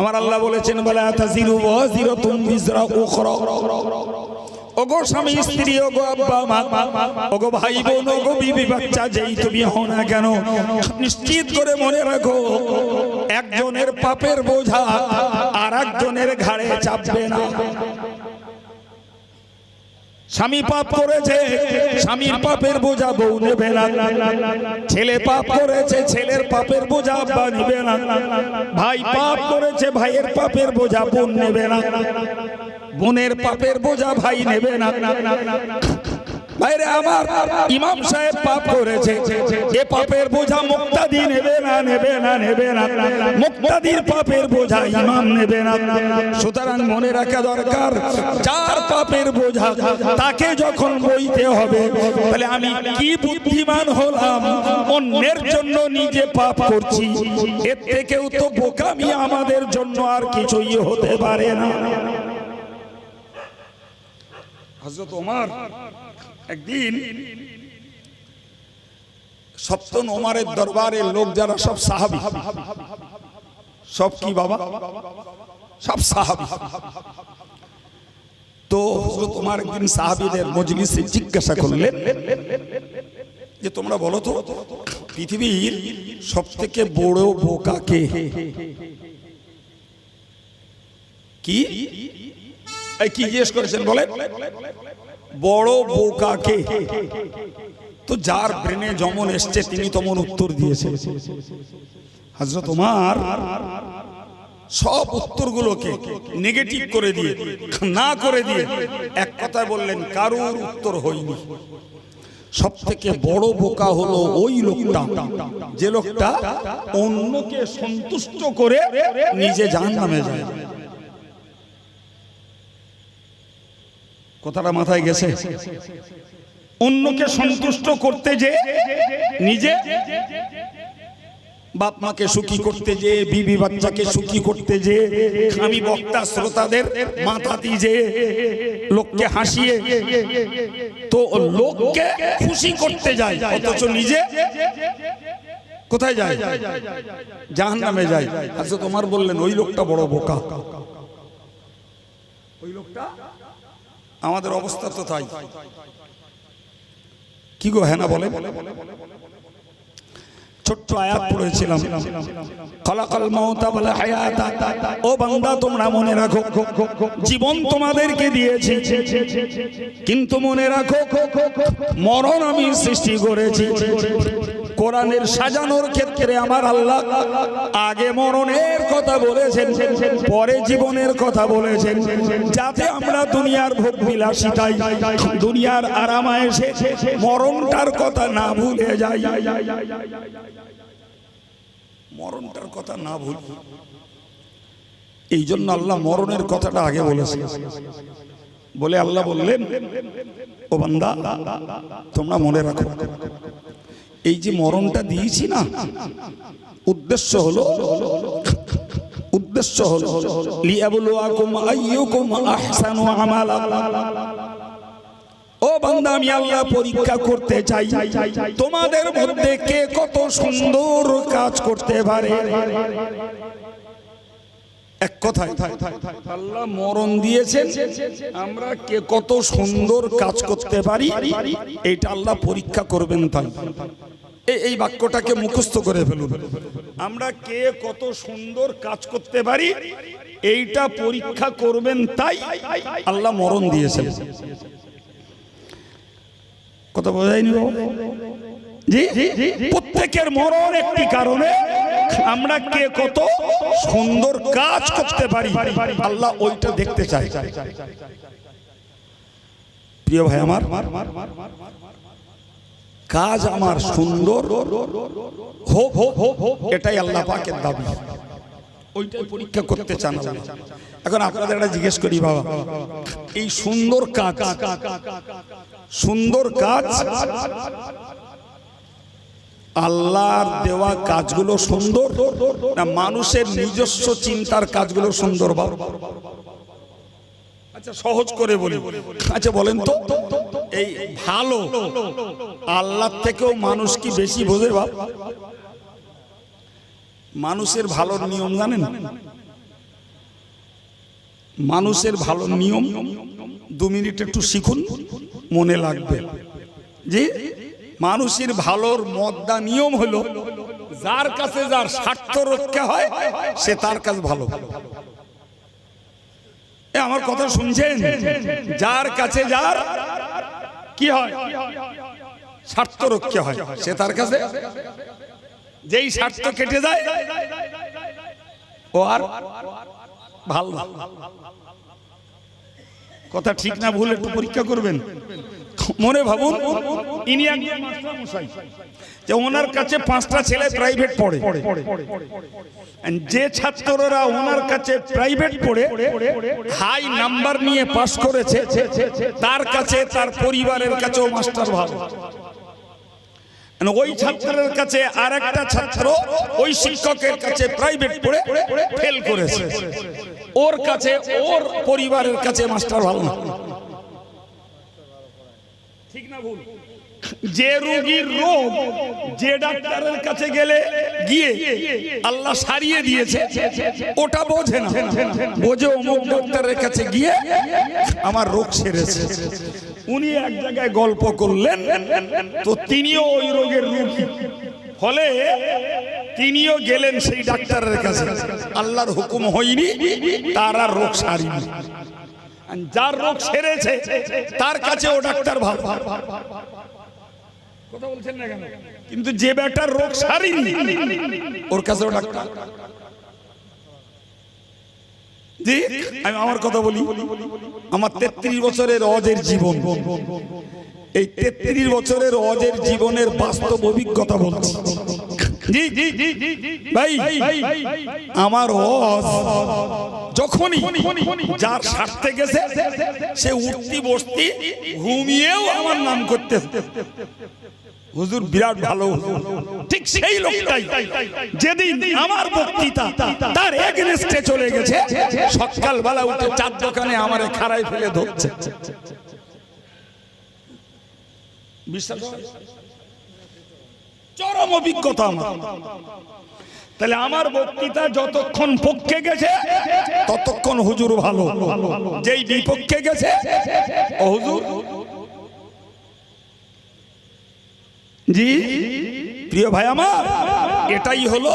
আমার আল্লাহ বলেছেন, বলে তাজিরু ওয়াজিরাতুম বিজরা উখরা। ওগো স্বামী, স্ত্রী, ওগো আব্বা, মা, ওগো ভাই, বোন, ওগো বিবি বাচ্চা, যেই তুমি হও না কেন, নিশ্চিত করে মনে রাখো, একজনের পাপের বোঝা আর একজনের ঘাড়ে চাপবে না। স্বামী পাপ করেছে, স্বামীর পাপের বোঝা বউ নেবে না। ছেলে পাপ করেছে, ছেলের পাপের বোঝা আব্বা নেবে না। ভাই পাপ করেছে, ভাইয়ের পাপের বোঝা বোন নেবে না। বোনের পাপের বোঝা ভাই নেবে না। বাইরে আমার ইমাম সাহেব পাপ করেছে। এ পাপের বোঝা মুক্তাদি নেবে না নেবে না নেবে না। মুক্তাদির পাপের বোঝা ইমাম নেবে না। সুতরাং মনে রাখা দরকার চার পাপের বোঝা তাকে যখন বইতে হবে, তাহলে আমি কি বুদ্ধিমান হলাম, অন্যের জন্য নিজে পাপ করছি, এর থেকেও তো বোকামি আমাদের জন্য আর কিছুই হতে পারে না। হজরত ওমর, একদিন সপ্তম ওমারের দরবারের লোক যারা সব সাহাবি, সব কি বাবা? সব সাহাবি। তো হজরত ওমর একদিন সাহাবিদের মজলিসে জিজ্ঞাসা করলেন যে, তোমরা বলো তো, পৃথিবীর সব থেকে বড় বোকা কে? কি? কি জিজ্ঞেস করেছেন বলেন? বড় বোকাকে। তো যার ব্রেনে যেমন এসছে, তিনি তেমন উত্তর দিয়েছেন হজরত ওমার সব উত্তরগুলোকে নেগেটিভ করে দিয়ে, না করে দিয়ে এক কথায় বললেন, কারুর উত্তর হয়নি। সব থেকে বড় বোকা হলো ওই লোকটা, যে লোকটা অন্যকে সন্তুষ্ট করে নিজে জান নামে যায়। কথাটা মাথায় গেছে। অন্যকে সন্তুষ্ট করতে যে, নিজে বাপ মাকে সুখী করতে যে, বিবি বাচ্চাকে সুখী করতে যে আমি বক্তা শ্রোতাদের মাথাতি যে, লোককে হাসিয়ে তো লোককে খুশি করতে যায়, অথচ নিজে কোথায় যায়? জাহান নামে যায়। আচ্ছা তোমার বললেন, ওই লোকটা বড় বোকা। ওই লোকটা আমাদের অবস্থা তো তাই। কি গো হ্যাঁ বলে? ও তোমরা মনে রাখো, জীবন তোমাদেরকে কিন্তু মনে রাখো, মরণ আমি সৃষ্টি করেছি। কোরআনের সাজানোর ক্ষেত্রে আমার আল্লাহ আগে মরণের কথা বলেছেন, পরে জীবনের কথা বলেছেন। যাতে আমরা দুনিয়ার ভোগ বিলাসিতাই দুনিয়ার আরামায়েশে মরণটার কথা না ভুলে যাই। মরণটার কথা না ভুল। এই জন্য আল্লাহ মরণের কথাটা আগে বলেছে বলে আল্লাহ বললেন, ও বান্দা, তোমরা মনে রাখো এই যে মরণটা দিয়েছি না, উদ্দেশ্য হলো উদ্দেশ্য হলো ও বান্দা, আমি আল্লাহ পরীক্ষা করতে চাই। তোমাদের মধ্যে কে কত সুন্দর কাজ করতে পারে? এক কথায়, আল্লাহ মরণ দিয়েছেন, আমরা কে কত সুন্দর কাজ করতে পারি? এটা আল্লাহ পরীক্ষা করবেন তাই। এই- বাক্যটাকে মুখস্থ করে ফেলুন। আমরা কে কত সুন্দর কাজ করতে পারি, এইটা পরীক্ষা করবেন তাই আল্লাহ মরণ দিয়েছেন। কথা বাবা? জি। প্রত্যেকের মরণ একটি কারণে আমরা কে কত সুন্দর কাজ করতে পারি, আল্লাহ ওইটা দেখতে চাই। প্রিয় ভাই আমার কাজ আমার সুন্দর। এটাই আল্লাহ পাকের দাবি। ওইটাই পরীক্ষা করতে চান। এখন আপনাদের একটা জিজ্ঞেস করি বাবা, এই সুন্দর কাজ সুন্দর কাজ, আল্লাহর দেওয়া কাজগুলো সুন্দর না মানুষের নিজস্ব চিন্তার কাজগুলো সুন্দর বাবা? আচ্ছা সহজ করে বলি। আচ্ছা বলেন তো। এই ভালো আল্লাহ থেকেও মানুষ কি বেশি বোঝে বাপ? মানুষের ভালো নিয়ম জানেন? মানুষের ভালো নিয়ম দু মিনিট একটু শিখুন, মনে লাগবে। যে মানুষের ভালোর মদ্দা নিয়ম হলো, যার কাছে যার স্বার্থ রক্ষা হয়, সে তার কাছে ভালো। এ আমার কথা শুনছেন? যার কাছে যার কি হয়? স্বার্থ রক্ষা হয়। সে তার কাছে যেই স্বার্থ কেটে যায়, ও আর ভালো কথা ঠিক না, ভুল একটু পরীক্ষা করবেন। মনে ভাবুন, ইনি যে ওনার কাছে পাঁচটা ছেলে প্রাইভেট পড়ে। যে ছাত্ররা ওনার কাছে প্রাইভেট পড়ে হাই নাম্বার নিয়ে পাশ করেছে, তার কাছে তার পরিবারের কাছেও মাস্টার ভালো ওই ছাত্রের কাছে আর একটা ছাত্র ওই শিক্ষকের কাছে প্রাইভেট পড়ে ফেল করেছে। ওর কাছে ওর পরিবারের কাছে মাস্টার ভালো না। ঠিক না ভুল? যে রোগীর রোগ যে ডাক্তারের কাছে গেলে গিয়ে আল্লাহ সারিয়ে দিয়েছে ওটা বোঝে না। বোঝে অমুক ডাক্তারের কাছে গিয়ে আমার রোগ সেরেছে। উনি এক জায়গায় গল্প করলেন, তো তিনিও ওই রোগের রোগী। ফলে তিনিও গেলেন সেই ডাক্তারের কাছে। আল্লাহর হুকুম হয়নি, তার আর রোগ সারিনি। যার রোগ সেরেছে, তার কাছে ও ডাক্তার ভালো। কথা বলছেন না কেন? কিন্তু যে ব্যাটার রোগ সারিনি, ওর কাছেও ডাক্তার। জি আমি আমার কথা বলি। আমার তেত্রিশ বছরের অজের জীবন। এই তেত্রিশ বছরের অজের জীবনের বাস্তব অভিজ্ঞতা বলছি। ভাই, আমার অজ যখনই যার স্বার্থে গেছে, সে উঠতি বসতি ঘুমিয়েও আমার নাম করতে হুজুর বিরাট ভালো ঠিক সেই লোকটাই। যেদিন আমার বক্তৃতা তার এগেনস্টে চলে গেছে সকালবেলা উঠে চার দোকানে আমারে খাড়াই ফেলে ধরছে। বিশ্বাস চরম অভিজ্ঞতা আমার। তাহলে আমার বক্তৃতা যতক্ষণ পক্ষে গেছে ততক্ষণ হুজুর ভালো। যেই বিপক্ষে গেছে ও হুজুর জি। প্রিয় ভাই আমার, এটাই হলো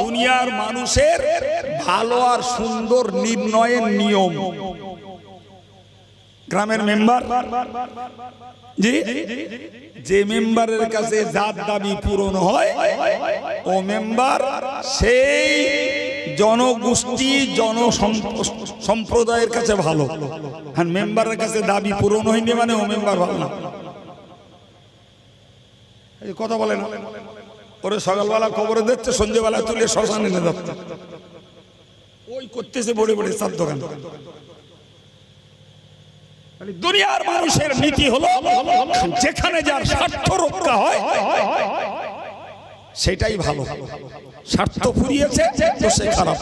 দুনিয়ার মানুষের ভালো আর সুন্দর নির্ণয়ের নিয়ম। গ্রামের মেম্বার। জি। যে মেম্বারের কাছে জাত দাবি পূরণ হয়, ও মেম্বার সেই জনগোষ্ঠী জন সম্প্রদায়ের কাছে ভালো। হ্যাঁ মেম্বারের কাছে দাবি পূরণ হয়নি মানে ও মেম্বার ভালো না। কথা বলে না ওরে সকালবেলা খবরে দিচ্ছে সন্ধ্যেবেলা তুলে শ্মশান এনে যাচ্ছে। ওই করতেছে বড়ে বড়ে চার দোকান। দুনিয়ার মানুষের নীতি হলো, যেখানে যার স্বার্থ রক্ষা হয়, সেটাই ভালো। স্বার্থ ফুরিয়েছে, তো সে খারাপ।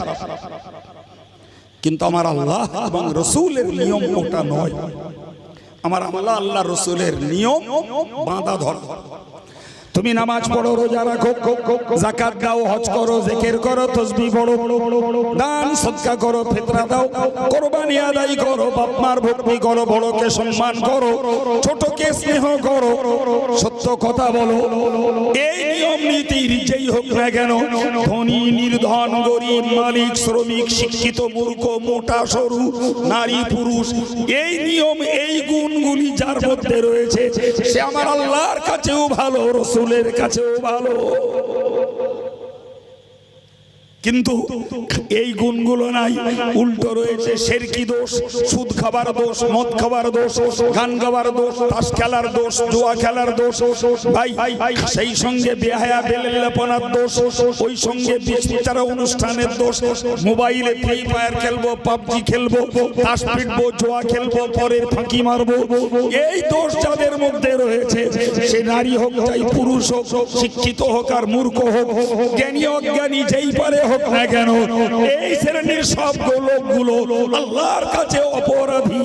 কিন্তু আমার আল্লাহ এবং রসুলের নিয়ম ওটা নয়। আমার আল্লাহ আল্লাহ রসুলের নিয়ম বাঁধা ধর। তুমি নামাজ পড়ো, রোজা রাখো জাকাত দাও, হজ করো, জেকের করো তসবি পড়ো, দান সদকা করো ফিতরা দাও, কোরবানি আদায় করো, বাপ মার ভক্তি করো, বড়কে সম্মান করো, ছোটকে স্নেহ করো, সত্য কথা বলো। এই নিয়ম নীতির যেই হোক না কেন, ধনী, নির্ধন, গরিব, মালিক, শ্রমিক, শিক্ষিত, মূর্খ, মোটা, সরু, নারী, পুরুষ, এই নিয়ম, এই গুণগুলি যার মধ্যে রয়েছে, সে আমার আল্লাহর কাছেও ভালো রসুলের কাছেও ভালো। কিন্তু এই গুণগুলো নাই। উল্টো রয়েছে শেরকি দোষ, সুদ খাবার দোষ, মদ খাবার দোষ, গান গাবার দোষ, তাস খেলার দোষ, জুয়া খেলার দোষ। ভাই, সেই সঙ্গে বেহায়া বেলেপনার দোষ, ওই সঙ্গে বিস্তারা অনুষ্ঠানের দোষ। মোবাইলে ফ্রি ফায়ার খেলব, পাবজি খেলব, তাস পিটবো, জুয়া খেলব, পরের ফাঁকি মারবো। এই দোষ যাদের মধ্যে রয়েছে, সে নারী হোক চাই পুরুষ হোক, শিক্ষিত হোক আর মূর্খ হোক, জ্ঞানী অজ্ঞানী যেই পারে হোক না কেন, এই শ্রেণির সব লোকগুলো আল্লাহর কাছে অপরাধী।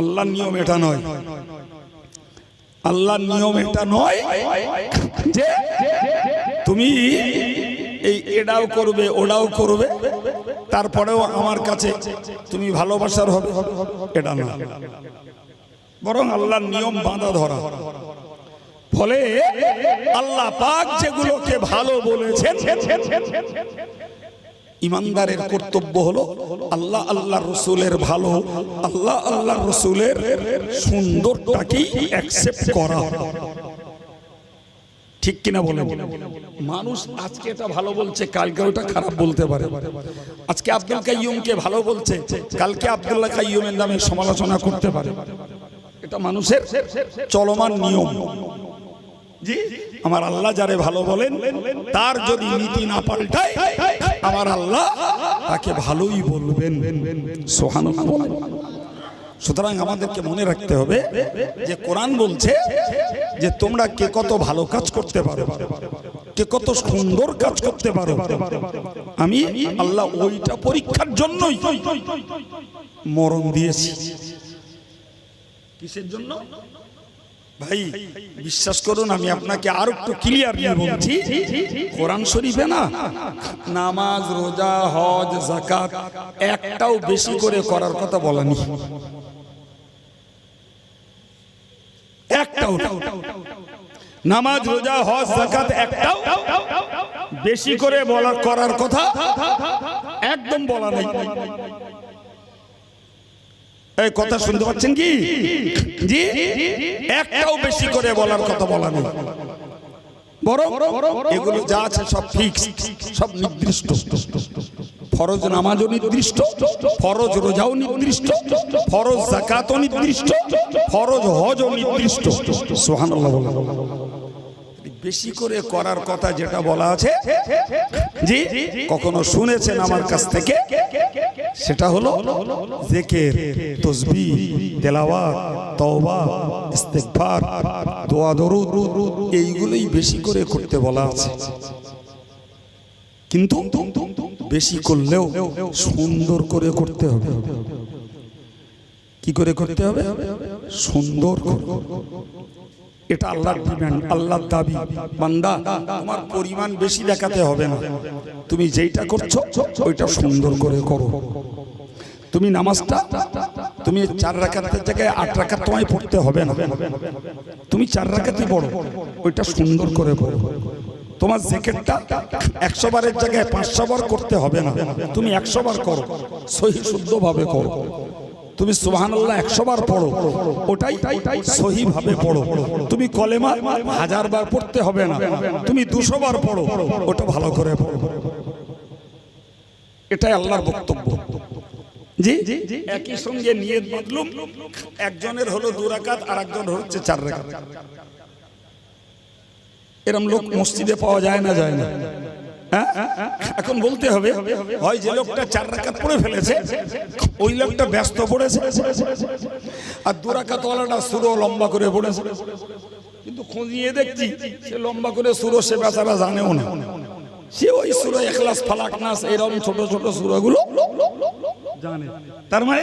আল্লাহর নিয়ম এটা নয়। আল্লাহর নিয়ম এটা নয় যে তুমি এই এটাও করবে ওটাও করবে, তারপরেও আমার কাছে তুমি ভালোবাসার হবে। এটা না বরং আল্লাহর নিয়ম বাঁধা ধরা। ফলে আল্লাহ পাক যেগুলোকে ভালো বলেছেন, ইমানদারের কর্তব্য হলো আল্লাহ আল্লাহ রসুলের ভালো, আল্লাহ আল্লাহ রসুলের সুন্দরটাকেই অ্যাকসেপ্ট করা। ঠিক কিনা বলে মানুষ আজকে এটা ভালো বলছে, কালকে ওটা খারাপ বলতে পারে। আজকে আব্দুল কাইয়ুমকে ভালো বলছে, কালকে আব্দুল্লাহ কাইয়ুমের নামে সমালোচনা করতে পারে। এটা মানুষের চলমান নিয়ম। আমার আল্লাহ যারে ভালো বলেন, তার যদি নীতি না পাল্টায়, আমার আল্লাহ তাকে ভালোই বলবেন। সোহান সুতরাং আমাদেরকে মনে রাখতে হবে যে কোরআন বলছে যে তোমরা কে কত ভালো কাজ করতে পারো, কে কত সুন্দর কাজ করতে পারো। আমি আল্লাহ ওইটা পরীক্ষার জন্যই মরণ দিয়েছি। কিসের জন্য? ভাই, বিশ্বাস করুন, আমি আপনাকে আর একটু ক্লিয়ার নিয়ে বলছি। কোরআন শরীফে না, নামাজ, রোজা, হজ জাকাত একটাও বেশি করে করার কথা বলেনি। একটাও নামাজ, রোজা, হজ জাকাত একটাও বেশি করে বলার, করার কথা একদম বলা নেই। এই কথা শুনতে পাচ্ছেন কি? জি? একটাও বেশি করে বলার কথা বলা নেই। বরং এগুলো যা আছে সব ফিক্স সব নির্দিষ্ট। ফরজ নামাজও নির্দিষ্ট, ফরজ রোজাও নির্দিষ্ট, ফরজ জাকাতও নির্দিষ্ট, ফরজ হজও নির্দিষ্ট। সুবহানাল্লাহ বেশি করে করার কথা যেটা বলা আছে, জি, কখনো শুনেছেন আমার কাছ থেকে? সেটা হলো জেকের তসবি তেলাওয়াত, তওবা, ইস্তেগফার, দোয়া, দরুদ, এইগুলোই বেশি করে করতে বলা আছে। কিন্তু বেশি করলেও সুন্দর করে করতে হবে। কি করে করতে হবে? সুন্দর এটা আল্লাহর ডিমান্ড, আল্লাহর দাবি। বান্দা, তোমার পরিমাণ বেশি দেখাতে হবে না। তুমি যেইটা করছ, ওইটা সুন্দর করে করো। তুমি নামাজটা, তুমি চার রাখাতের জায়গায় আট রাখাত তোমায় পড়তে হবে না। তুমি চার রাখাতই পড়ো, ওইটা সুন্দর করে পড়ো তোমার জ্যাকেটটা একশো বারের জায়গায় পাঁচশো বার করতে হবে না। তুমি একশো বার করো, সহি শুদ্ধভাবে করো। তুমি সুবহানাল্লাহ একশো বার পড়ো। ওটাই সহি ভাবে পড়ো। তুমি কলেমা হাজার বার পড়তে হবে না। তুমি দুশো বার পড়ো। ওটা ভালো করে পড়ো। এটাই আল্লাহর বক্তব্য। জি? একই সঙ্গে নিয়ত বদলুম একজনের হলো দু রাকাত আর একজন হচ্ছে চার রাকাত। এরম লোক মসজিদে পাওয়া যায় না যায় না? এখন বলতে হবে, হয় যে লোকটা চার রাকাত পড়ে ফেলেছে, ওই লোকটা ব্যস্ত পড়েছে, আর দু রাকাত ওয়ালাটা সুরো লম্বা করে পড়েছে। কিন্তু খুঁজিয়ে দেখছি, সে লম্বা করে সুরো সে বেচারা জানেও না। সে ওই সুরো এখলাস, ফালাক, নাস এরকম ছোট ছোট সুরোগুলো মানে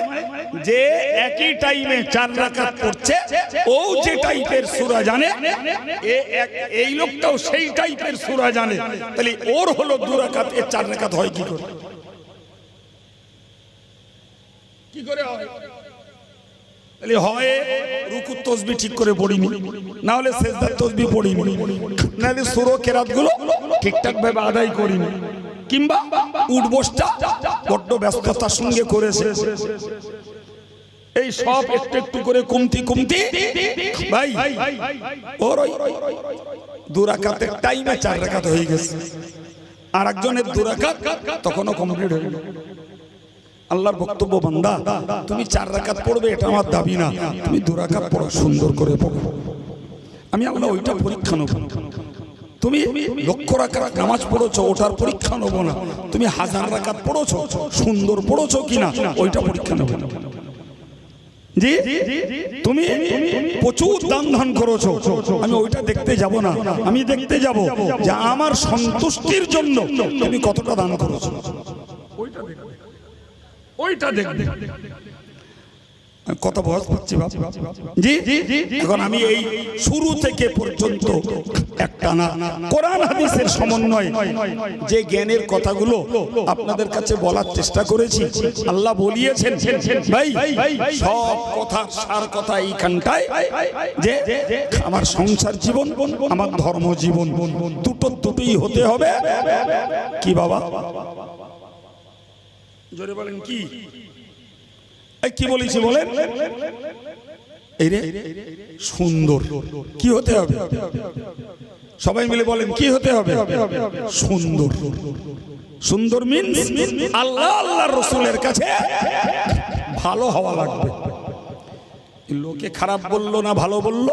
তসবি ঠিক করে পড়িনি, না হলে সেজদার তসবি পড়িনি, না হলে সুরো কেরাতগুলো ঠিকঠাক ভাবে আদায় করিনি, কিংবা উঠবোসটা বড্ড ব্যস্ততার সঙ্গে করেছে। এই সব একটু একটু করে কমতি কমতি। ভাই, ওর ওই দুরাকাতের টাইমে চার রাকাত হয়ে গেছে। আর একজনের দুরাকাত তখনও কমপ্লিট হয়ে গেল আল্লাহর বক্তব্য, বান্দা, তুমি চার রাকাত পড়বে, এটা আমার দাবি না। তুমি দু রাকাত পড়ো, সুন্দর করে পড়ো। আমি আল্লাহ ওইটা পরীক্ষা নেব। তুমি লক্ষ রাকাত নামাজ পড়েছো ওটার পরীক্ষা নেব না তুমি হাজার রাকাত পড়েছো সুন্দর পড়েছো কিনা ওইটা পরীক্ষা নেব জি তুমি প্রচুর দান ধান করেছ আমি ওইটা দেখতে যাব না আমি দেখতে যাব যে আমার সন্তুষ্টির জন্য তুমি কতটা দান করেছ ওইটা দেখবে ওইটা দেখবে কথা বয়স বাপ? জি এখন আমি এই শুরু থেকে পর্যন্ত একটা না কোরআন হাদিসের সমন্বয়ে যে জ্ঞানের কথাগুলো আপনাদের কাছে বলার চেষ্টা করেছি, আল্লাহ বলিয়েছেন, ভাই, সব কথা, সার কথা এইখানটায় যে আমার সংসার জীবন, আমার ধর্ম জীবন, দুটো দুটোই হতে হবে। কি বাবা? জোরে বলেন কি? এই কি বলেছি বলেন? সুন্দর। কি হতে হবে? সবাই মিলে বলেন, কি হতে হবে? সুন্দর। সুন্দর মিন আল্লাহ আল্লাহ রসুলের কাছে ভালো হওয়া লাগবে। লোকে খারাপ বলল না ভালো বলল,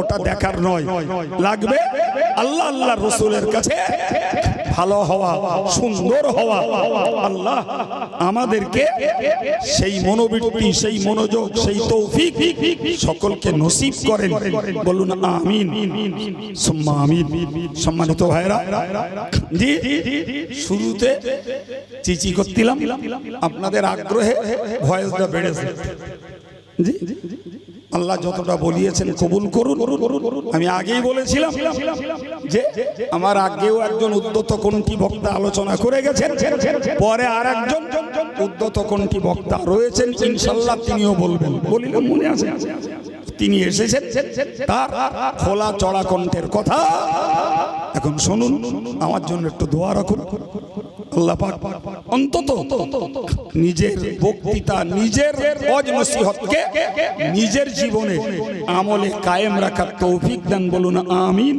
ওটা দেখার নয়। লাগবে আল্লাহ আল্লাহ রসুলের কাছে ভালো হওয়া, সুন্দর হওয়া, আল্লাহ আমাদেরকে সেই মনোবৃত্তি, সেই মনোযোগ, সেই তৌফিক সকলকে নসিব করেন। বলুন আমিন। সুম্মা আমিন। সম্মানিত ভাইরা জি শুরুতে চিচি করছিলাম। আপনাদের আগ্রহে ভয়েসটা বেড়েছে। আল্লাহ যতটা বলিয়েছেন কবুল করুন। আমি আগেই বলেছিলাম যে আমার আগেও একজন উদ্যত কোনটি বক্তা আলোচনা করে গেছেন, পরে আর একজন উদ্যত কোনটি বক্তা রয়েছেন, ইনশাল্লাহ তিনিও বলবেন। বলিলাম মনে আছে। তিনি এসেছেন, তার খোলা চড়া কণ্ঠের কথা। এখন শুনুন, আমার জন্য একটু দোয়া রাখুন। অন্তত নিজের বক্তৃতা, নিজের নসিহতকে নিজের জীবনে আমলে কায়েম রাখার তৌফিক দেন বলুন, আমিন।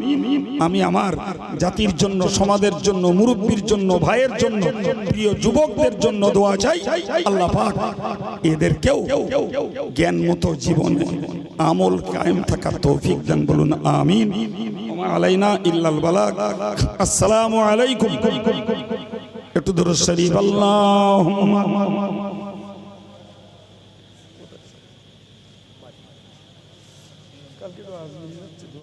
আমি আমার জাতির জন্য, সমাজের জন্য, মুরব্বীর জন্য, ভাইয়ের জন্য, প্রিয় যুবকদের জন্য দোয়া চাই। আল্লাহ পাক এদেরকেও জ্ঞান মতো জীবনে আমল কায়েম থাকার তৌফিক দেন বলুন ওমা আলাইনা ইল্লাল বালাগ। আসসালামু আলাইকুম। একটু দূর শরীফ আল্লাহুম্মা।